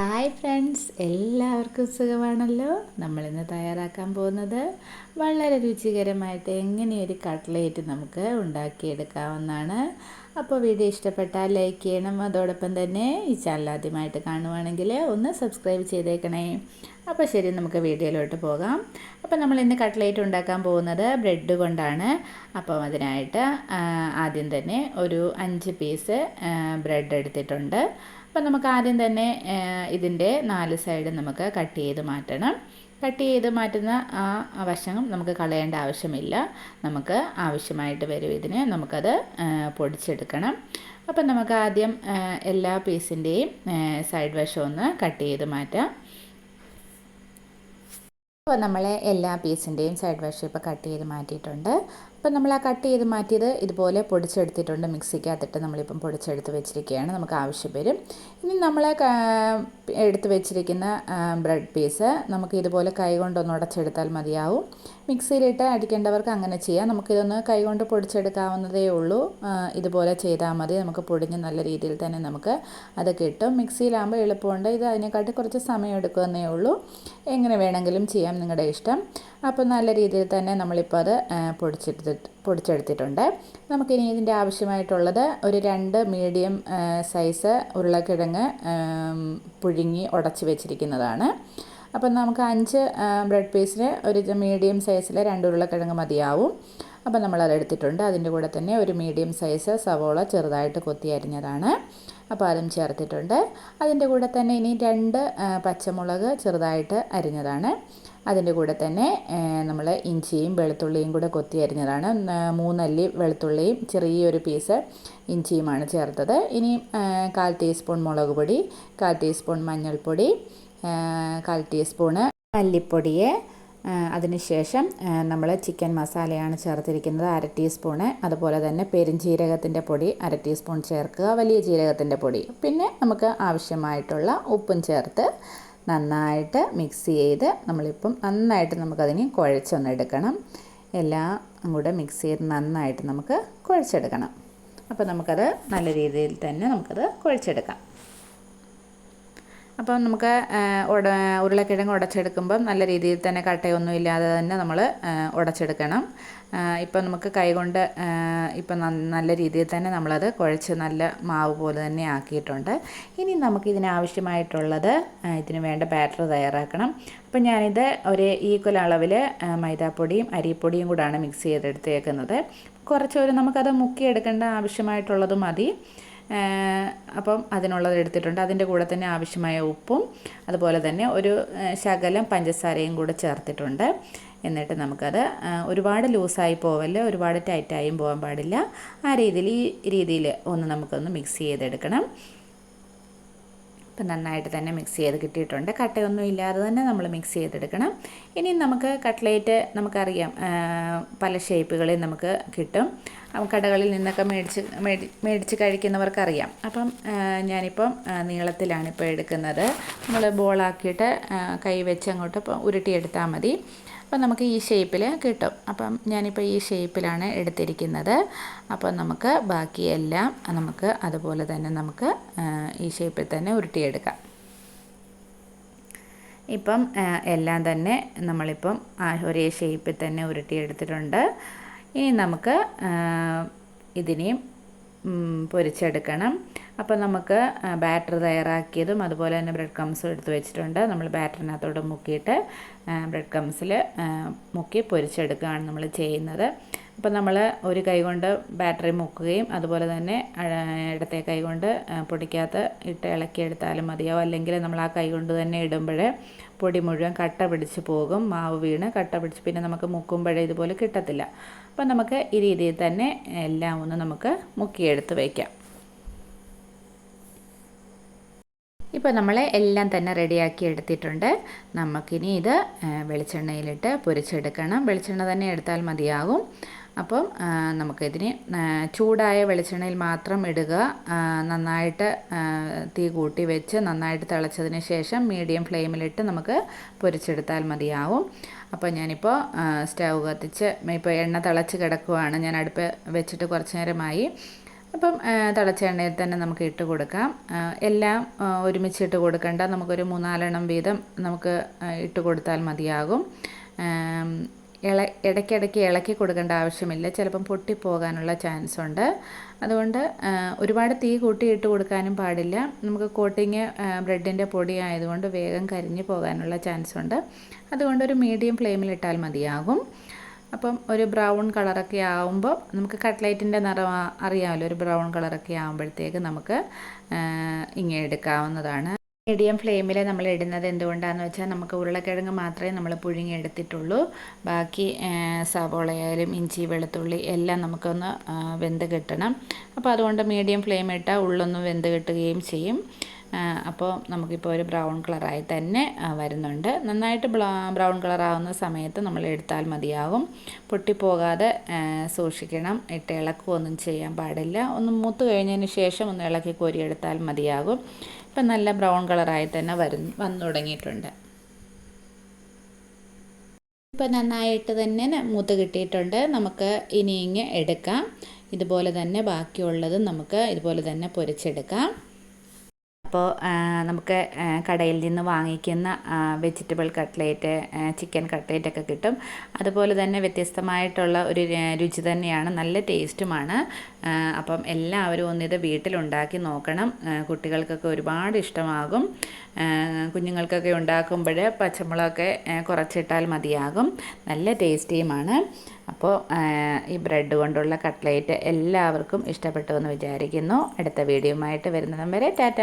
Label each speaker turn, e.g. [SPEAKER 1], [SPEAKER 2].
[SPEAKER 1] Hi friends എല്ലാവർക്കും സുഖമാണല്ലോ? നമ്മളിന്ന് തയ്യാറാക്കാൻ പോകുന്നത് വളരെ രുചികരമായിട്ട് എങ്ങനെയൊരു കട്ട്ലേറ്റ് നമുക്ക് ഉണ്ടാക്കിയെടുക്കാവുന്നതാണ്. അപ്പോൾ വീഡിയോ ഇഷ്ടപ്പെട്ടാൽ ലൈക്ക് ചെയ്യണം. അതോടൊപ്പം തന്നെ ഈ ചാനൽ ആദ്യമായിട്ട് കാണുവാണെങ്കിൽ ഒന്ന് സബ്സ്ക്രൈബ് ചെയ്തേക്കണേ. അപ്പോൾ ശരി നമുക്ക് വീഡിയോയിലോട്ട് പോകാം. അപ്പോൾ നമ്മൾ ഇന്ന് കട്ട്ലേറ്റ് ഉണ്ടാക്കാൻ പോകുന്നത് ബ്രെഡ് കൊണ്ടാണ്. അപ്പം അതിനായിട്ട് ആദ്യം തന്നെ ഒരു അഞ്ച് പീസ് ബ്രെഡ് എടുത്തിട്ടുണ്ട്. അപ്പം നമുക്ക് ആദ്യം തന്നെ ഇതിന്റെ നാല് സൈഡ് നമുക്ക് കട്ട് ചെയ്ത് മാറ്റണം. കട്ട് ചെയ്ത് മാറ്റുന്ന ആ വശം നമുക്ക് കളയേണ്ട ആവശ്യമില്ല. നമുക്ക് ആവശ്യമായിട്ട് വരും ഇതിന്. നമുക്കത് പൊടിച്ചെടുക്കണം. അപ്പം നമുക്ക് ആദ്യം എല്ലാ പീസിന്റെയും സൈഡ് വശം ഒന്ന് കട്ട് ചെയ്ത് മാറ്റാം. അപ്പോൾ നമ്മൾ എല്ലാ പീസിന്റെയും സൈഡ് വശം ഇപ്പോൾ കട്ട് ചെയ്ത് മാറ്റിയിട്ടുണ്ട്. ഇപ്പം നമ്മൾ ആ കട്ട് ചെയ്ത് മാറ്റിയത് ഇതുപോലെ പൊടിച്ചെടുത്തിട്ടുണ്ട്. മിക്സിക്കകത്തിട്ട് നമ്മളിപ്പം പൊടിച്ചെടുത്ത് വെച്ചിരിക്കുകയാണ്. നമുക്ക് ആവശ്യം വരും. ഇനി നമ്മൾ എടുത്ത് വെച്ചിരിക്കുന്ന ബ്രെഡ് പീസ് നമുക്ക് ഇതുപോലെ കൈ കൊണ്ടൊന്ന് ഉടച്ചെടുത്താൽ മതിയാവും. മിക്സിയിലിട്ട് അടിക്കേണ്ടവർക്ക് അങ്ങനെ ചെയ്യാം. നമുക്കിതൊന്ന് കൈ കൊണ്ട് പൊടിച്ചെടുക്കാവുന്നതേ ഉള്ളൂ. ഇതുപോലെ ചെയ്താൽ മതി. നമുക്ക് പൊടിഞ്ഞ് നല്ല രീതിയിൽ തന്നെ നമുക്ക് അത് കിട്ടും. മിക്സിയിലാകുമ്പോൾ എളുപ്പമുണ്ട്. ഇത് അതിനെക്കാട്ടി കുറച്ച് സമയം എടുക്കുമെന്നേ ഉള്ളൂ. എങ്ങനെ വേണമെങ്കിലും ചെയ്യാം. നിങ്ങളുടെ ഇഷ്ടം. അപ്പോൾ നല്ല രീതിയിൽ തന്നെ നമ്മളിപ്പോൾ അത് പൊടിച്ചെടുത്ത് പൊടിച്ചെടുത്തിട്ടുണ്ട്. നമുക്കിനി ഇതിന്റെ ആവശ്യമായിട്ടുള്ളത് ഒരു രണ്ട് മീഡിയം സൈസ് ഉരുളക്കിഴങ്ങ് പുഴുങ്ങി ഉടച്ച് വെച്ചിരിക്കുന്നതാണ്. അപ്പം നമുക്ക് അഞ്ച് ബ്രെഡ് പീസിന് ഒരു മീഡിയം സൈസിൽ രണ്ട് ഉരുളക്കിഴങ്ങ് മതിയാവും. അപ്പം നമ്മളത് എടുത്തിട്ടുണ്ട്. അതിന്റെ കൂടെ തന്നെ ഒരു മീഡിയം സൈസ് സവോള ചെറുതായിട്ട് കൊത്തി അരിഞ്ഞതാണ്. അപ്പോൾ അതും ചേർത്തിട്ടുണ്ട്. അതിന്റെ കൂടെ തന്നെ ഇനി രണ്ട് പച്ചമുളക് ചെറുതായിട്ട് അരിഞ്ഞതാണ്. അതിന്റെ കൂടെ തന്നെ നമ്മൾ ഇഞ്ചിയും വെളുത്തുള്ളിയും കൂടെ കൊത്തി അരിഞ്ഞതാണ്. മൂന്നല്ലി വെളുത്തുള്ളിയും ചെറിയൊരു പീസ് ഇഞ്ചിയുമാണ് ചേർത്തത്. ഇനി കാൽ ടീസ്പൂൺ മുളക് പൊടി കാൽ ടീസ്പൂൺ മഞ്ഞൾപ്പൊടി കാൽ ടീസ്പൂണ് മല്ലിപ്പൊടിയെ അതിനുശേഷം നമ്മൾ ചിക്കൻ മസാലയാണ് ചേർത്തിരിക്കുന്നത് അര ടീസ്പൂണ്. അതുപോലെ തന്നെ പെരുംജീരകത്തിന്റെ പൊടി അര ടീസ്പൂൺ ചേർക്കുക വലിയ ജീരകത്തിന്റെ പൊടി. പിന്നെ നമുക്ക് ആവശ്യമായിട്ടുള്ള ഉപ്പും ചേർത്ത് നന്നായിട്ട് മിക്സ് ചെയ്ത് നമ്മളിപ്പം നന്നായിട്ട് നമുക്കതിനെ കുഴച്ചൊന്നെടുക്കണം. എല്ലാം കൂടെ മിക്സ് ചെയ്ത് നന്നായിട്ട് നമുക്ക് കുഴച്ചെടുക്കണം. അപ്പോൾ നമുക്കത് നല്ല രീതിയിൽ തന്നെ നമുക്കത് കുഴച്ചെടുക്കാം. അപ്പോൾ നമുക്ക് ഉട ഉരുളക്കിഴങ്ങ് ഉടച്ചെടുക്കുമ്പം നല്ല രീതിയിൽ തന്നെ കട്ടയൊന്നും ഇല്ലാതെ തന്നെ നമ്മൾ ഉടച്ചെടുക്കണം. ഇപ്പം നമുക്ക് കൈകൊണ്ട് ഇപ്പം നല്ല രീതിയിൽ തന്നെ നമ്മളത് കുഴച്ച് നല്ല മാവ് പോലെ തന്നെ ആക്കിയിട്ടുണ്ട്. ഇനി നമുക്ക് ഇതിനാവശ്യമായിട്ടുള്ളത് ഇതിന് വേണ്ട ബാറ്റർ തയ്യാറാക്കണം. അപ്പം ഞാനിത് ഒരു ഈക്വൽ അളവിൽ മൈദാപ്പൊടിയും അരിപ്പൊടിയും കൂടാണ് മിക്സ് ചെയ്തെടുത്തേക്കുന്നത്. കുറച്ചൊരു നമുക്കത് മുക്കിയെടുക്കേണ്ട ആവശ്യമായിട്ടുള്ളത് മതി. അപ്പം അതിനുള്ളത് എടുത്തിട്ടുണ്ട്. അതിന്റെ കൂടെ തന്നെ ആവശ്യമായ ഉപ്പും അതുപോലെ തന്നെ ഒരു ശകലം പഞ്ചസാരയും കൂടെ ചേർത്തിട്ടുണ്ട്. എന്നിട്ട് നമുക്കത് ഒരുപാട് ലൂസായി പോവല്ല ഒരുപാട് ടൈറ്റായും പോകാൻ പാടില്ല. ആ രീതിയിൽ ഈ രീതിയിൽ ഒന്ന് നമുക്കൊന്ന് മിക്സ് ചെയ്തെടുക്കണം. ഇപ്പം നന്നായിട്ട് തന്നെ മിക്സ് ചെയ്ത് കിട്ടിയിട്ടുണ്ട്. കട്ടയൊന്നും ഇല്ലാതെ തന്നെ നമ്മൾ മിക്സ് ചെയ്തെടുക്കണം. ഇനി നമുക്ക് കട്ട്ലേറ്റ് നമുക്കറിയാം പല ഷേപ്പുകളിൽ നമുക്ക് കിട്ടും. കടകളിൽ നിന്നൊക്കെ മേടിച്ച് മേടി മേടിച്ച് കഴിക്കുന്നവർക്കറിയാം. അപ്പം ഞാനിപ്പം നീളത്തിലാണ് ഇപ്പോൾ എടുക്കുന്നത്. നമ്മൾ ബോളാക്കിയിട്ട് കൈ വെച്ച് അങ്ങോട്ട് ഉരുട്ടിയെടുത്താൽ മതി. അപ്പം നമുക്ക് ഈ ഷേപ്പിൽ കിട്ടും. അപ്പം ഞാനിപ്പോൾ ഈ ഷേപ്പിലാണ് എടുത്തിരിക്കുന്നത്. അപ്പം നമുക്ക് ബാക്കിയെല്ലാം നമുക്ക് അതുപോലെ തന്നെ നമുക്ക് ഈ ഷേപ്പിൽ തന്നെ ഉരുട്ടിയെടുക്കാം. ഇപ്പം എല്ലാം തന്നെ നമ്മളിപ്പം ഒരേ ഷേപ്പിൽ തന്നെ ഉരുട്ടിയെടുത്തിട്ടുണ്ട്. ഇനി നമുക്ക് ഇതിനെയും പൊരിച്ചെടുക്കണം. അപ്പോൾ നമുക്ക് ബാറ്റർ തയ്യാറാക്കിയതും അതുപോലെ തന്നെ ബ്രെഡ് ക്രംസും എടുത്ത് വെച്ചിട്ടുണ്ട്. നമ്മൾ ബാറ്ററിനകത്തോട്ട് മുക്കിയിട്ട് ബ്രെഡ് ക്രംസിൽ മുക്കി പൊരിച്ചെടുക്കുകയാണ് നമ്മൾ ചെയ്യുന്നത്. അപ്പോൾ നമ്മൾ ഒരു കൈ കൊണ്ട് ബാറ്ററി മുക്കുകയും അതുപോലെ തന്നെ ഇടത്തെ കൈ കൊണ്ട് പൊടിക്കകത്ത് ഇട്ട് ഇളക്കിയെടുത്താലും മതിയാവും. അല്ലെങ്കിൽ നമ്മൾ ആ കൈ കൊണ്ട് തന്നെ ഇടുമ്പോൾ പൊടി മുഴുവൻ കട്ട പിടിച്ച് പോകും മാവ് വീണ് കട്ട പിടിച്ച് പിന്നെ നമുക്ക് മുക്കുമ്പോഴേ ഇതുപോലെ കിട്ടത്തില്ല. അപ്പം നമുക്ക് ഈ രീതിയിൽ തന്നെ എല്ലാം ഒന്ന് നമുക്ക് മുക്കിയെടുത്ത് വയ്ക്കാം. ഇപ്പോൾ നമ്മൾ എല്ലാം തന്നെ റെഡിയാക്കി എടുത്തിട്ടുണ്ട്. നമുക്കിനി ഇത് വെളിച്ചെണ്ണയിലിട്ട് പൊരിച്ചെടുക്കണം. വെളിച്ചെണ്ണ തന്നെ എടുത്താൽ മതിയാകും. അപ്പം നമുക്കിതിന് ചൂടായ വെളിച്ചെണ്ണയിൽ മാത്രം ഇടുക. നന്നായിട്ട് തീ കൂട്ടി വെച്ച് നന്നായിട്ട് തിളച്ചതിന് ശേഷം മീഡിയം ഫ്ലെയിമിലിട്ട് നമുക്ക് പൊരിച്ചെടുത്താൽ മതിയാവും. അപ്പോൾ ഞാനിപ്പോൾ സ്റ്റൗ കത്തിച്ച് ഇപ്പോൾ എണ്ണ തിളച്ച് കിടക്കുവാണ്. ഞാൻ അടുപ്പ് വെച്ചിട്ട് കുറച്ച് നേരമായി. അപ്പം തിളച്ച എണ്ണയിൽ തന്നെ നമുക്ക് ഇട്ട് കൊടുക്കാം. എല്ലാം ഒരുമിച്ച് ഒരുമിച്ചിട്ട് കൊടുക്കേണ്ട. നമുക്കൊരു മൂന്നാലെണ്ണം വീതം നമുക്ക് ഇട്ട് കൊടുത്താൽ മതിയാകും. ഇള ഇടയ്ക്കിടയ്ക്ക് ഇളക്കി കൊടുക്കേണ്ട ആവശ്യമില്ല. ചിലപ്പം പൊട്ടിപ്പോകാനുള്ള ചാൻസ് ഉണ്ട്. അതുകൊണ്ട് ഒരുപാട് തീ കൂട്ടിയിട്ട് കൊടുക്കാനും പാടില്ല. നമുക്ക് കോട്ടിങ് ബ്രെഡിന്റെ പൊടി ആയതുകൊണ്ട് വേഗം കരിഞ്ഞു പോകാനുള്ള ചാൻസ് ഉണ്ട്. അതുകൊണ്ട് ഒരു മീഡിയം ഫ്ലെയിമിലിട്ടാൽ മതിയാകും. അപ്പം ഒരു ബ്രൗൺ കളറൊക്കെ ആകുമ്പോൾ നമുക്ക് കട്ട്ലൈറ്റിന്റെ നിറം അറിയാമല്ലോ ഒരു ബ്രൗൺ കളറൊക്കെ ആകുമ്പോഴത്തേക്ക് നമുക്ക് ഇങ്ങനെ എടുക്കാവുന്നതാണ്. മീഡിയം ഫ്ലെയിമിൽ നമ്മൾ ഇടുന്നത് എന്തുകൊണ്ടാണെന്ന് വെച്ചാൽ നമുക്ക് ഉരുളക്കിഴങ്ങ് മാത്രമേ നമ്മൾ പുഴുങ്ങി എടുത്തിട്ടുള്ളൂ. ബാക്കി സവോളയായാലും ഇഞ്ചി വെളുത്തുള്ളി എല്ലാം നമുക്കൊന്ന് വെന്ത് കിട്ടണം. അപ്പോൾ അതുകൊണ്ട് മീഡിയം ഫ്ലെയിം ഇട്ടാൽ ഉള്ളൊന്നും വെന്ത് കിട്ടുകയും ചെയ്യും. അപ്പോൾ നമുക്കിപ്പോൾ ഒരു ബ്രൗൺ കളറായി തന്നെ വരുന്നുണ്ട്. നന്നായിട്ട് ബ്രൗൺ കളറാവുന്ന സമയത്ത് നമ്മൾ എടുത്താൽ മതിയാകും പൊട്ടിപ്പോകാതെ സൂക്ഷിക്കണം. ഇട്ട് ഇളക്കുകയൊന്നും ചെയ്യാൻ പാടില്ല. ഒന്ന് മൂത്ത് കഴിഞ്ഞതിന് ശേഷം ഒന്ന് ഇളക്കി കോരിയെടുത്താൽ മതിയാകും. ഇപ്പം നല്ല ബ്രൗൺ കളറായി തന്നെ വരും വന്നു തുടങ്ങിയിട്ടുണ്ട്. ഇപ്പം നന്നായിട്ട് തന്നെ മൂത്ത് കിട്ടിയിട്ടുണ്ട്. നമുക്ക് ഇനി ഇങ്ങ് എടുക്കാം. ഇതുപോലെ തന്നെ ബാക്കിയുള്ളതും നമുക്ക് ഇതുപോലെ തന്നെ പൊരിച്ചെടുക്കാം. അപ്പോൾ നമുക്ക് കടയിൽ നിന്ന് വാങ്ങിക്കുന്ന വെജിറ്റബിൾ കട്ട്ലേറ്റ് ചിക്കൻ കട്ട്ലേറ്റ് ഒക്കെ കിട്ടും. അതുപോലെ തന്നെ വ്യത്യസ്തമായിട്ടുള്ള ഒരു രുചി തന്നെയാണ് നല്ല ടേസ്റ്റുമാണ് അപ്പം എല്ലാവരും ഒന്നിത് വീട്ടിലുണ്ടാക്കി നോക്കണം. കുട്ടികൾക്കൊക്കെ ഒരുപാട് ഇഷ്ടമാകും. കുഞ്ഞുങ്ങൾക്കൊക്കെ ഉണ്ടാക്കുമ്പോൾ പച്ചമുളകൊക്കെ കുറച്ചിട്ടാൽ മതിയാകും. നല്ല ടേസ്റ്റിയുമാണ്. അപ്പോൾ ഈ ബ്രെഡ് കൊണ്ടുള്ള കട്ട്ലേറ്റ് എല്ലാവർക്കും ഇഷ്ടപ്പെട്ടു എന്ന് വിചാരിക്കുന്നു. അടുത്ത വീഡിയോയുമായിട്ട് വരുന്നതും വരെ ടാറ്റ.